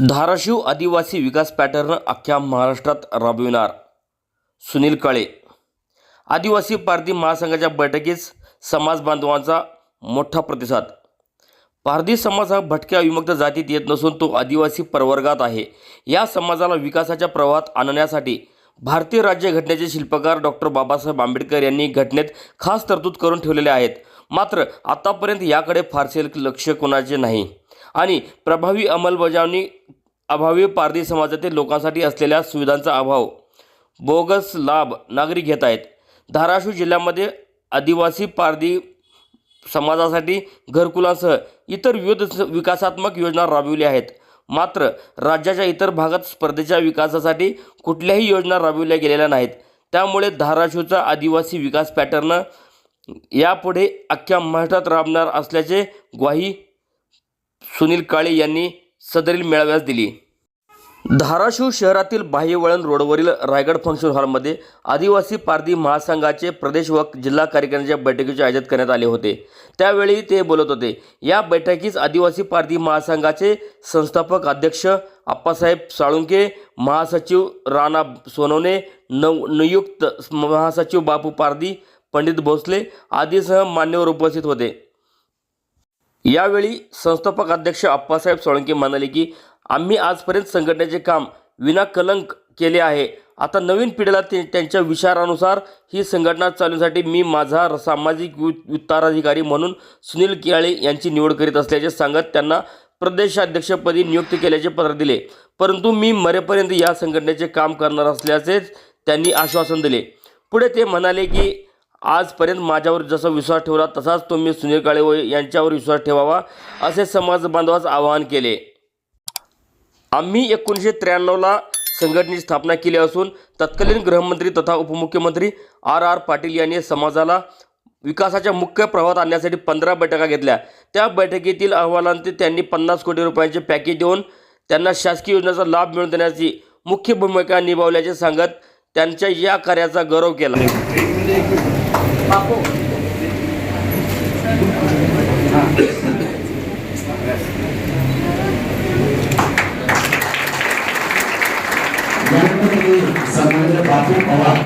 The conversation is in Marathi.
धाराशिव आदिवासी विकास पॅटर्न अख्ख्या महाराष्ट्रात राबविणार. सुनील काळे. आदिवासी पारधी महासंघाच्या बैठकीस समाज बांधवांचा मोठा प्रतिसाद. पारधी समाज हा भटक्या विमुक्त जातीत येत नसून तो आदिवासी प्रवर्गात आहे. या समाजाला विकासाच्या प्रवाहात आणण्यासाठी भारतीय राज्यघटनेचे शिल्पकार डॉक्टर बाबासाहेब आंबेडकर यांनी घटनेत खास तरतूद करून ठेवलेले आहेत. मात्र आतापर्यंत याकडे फारसे लक्ष कोणाचे नाही. आणि प्रभावी अंमलबजावणी अभावी पारधी समाजातील लोकांसाठी असलेल्या सुविधांचा अभाव. बोगस लाभ नागरिक घेत आहेत. धाराशिव जिल्ह्यामध्ये आदिवासी पारधी समाजासाठी घरकुलांसह इतर विविध विकासात्मक योजना राबविल्या आहेत. मात्र राज्याच्या इतर भागात स्पर्धेच्या विकासासाठी कुठल्याही योजना राबविल्या गेलेल्या नाहीत. त्यामुळे धाराशिवचा आदिवासी विकास पॅटर्न यापुढे अख्ख्या महाराष्ट्रात राबणार असल्याचे ग्वाही सुनील काळे यांनी सदरील मेळाव्यास दिली. धाराशिव शहरातील बाह्यवळण रोडवरील रायगड फंक्शन हॉलमध्ये आदिवासी पारधी महासंघाचे प्रदेश व जिल्हा कार्यक्रमाच्या बैठकीचे आयोजित करण्यात आले होते. त्यावेळी ते बोलत होते या बैठकीस आदिवासी पारधी महासंघाचे संस्थापक अध्यक्ष आप्पासाहेब साळुंके महासचिव राणा सोनवणे नव नियुक्त महासचिव बापू पारधी पंडित भोसले आदीसह मान्यवर उपस्थित होते. यावेळी संस्थापक अध्यक्ष अप्पासाहेब सोळंके म्हणाले की आम्ही आजपर्यंत संघटनेचे काम विनाकलंक केले आहे. आता नवीन पिढीला ते त्यांच्या विचारानुसार ही संघटना चालवण्यासाठी मी माझा सामाजिक उत्तराधिकारी म्हणून सुनील कियाळे यांची निवड करीत असल्याचे सांगत त्यांना प्रदेशाध्यक्षपदी नियुक्त केल्याचे पत्र दिले. परंतु मी मरेपर्यंत या संघटनेचे काम करणार असल्याचेच त्यांनी आश्वासन दिले. पुढे ते म्हणाले की आजपर्यंत माझ्यावर जसा विश्वास ठेवला तसाच तुम्ही सुनील काळे यांच्यावर विश्वास ठेवावा असे समाज बांधवास आवाहन केले. आम्ही एकोणीसशे त्र्याण्णवला संघटनेची स्थापना केली असून तत्कालीन गृहमंत्री तथा उपमुख्यमंत्री आर आर पाटील यांनी समाजाला विकासाच्या मुख्य प्रवाहात आणण्यासाठी पंधरा बैठका घेतल्या. त्या बैठकीतील अहवालांत त्यांनी पन्नास कोटी रुपयांचे पॅकेज देऊन त्यांना शासकीय योजनेचा लाभ मिळवून देण्याची मुख्य भूमिका निभावल्याचे सांगत त्यांच्या या कार्याचा गौरव केला. बापू पवार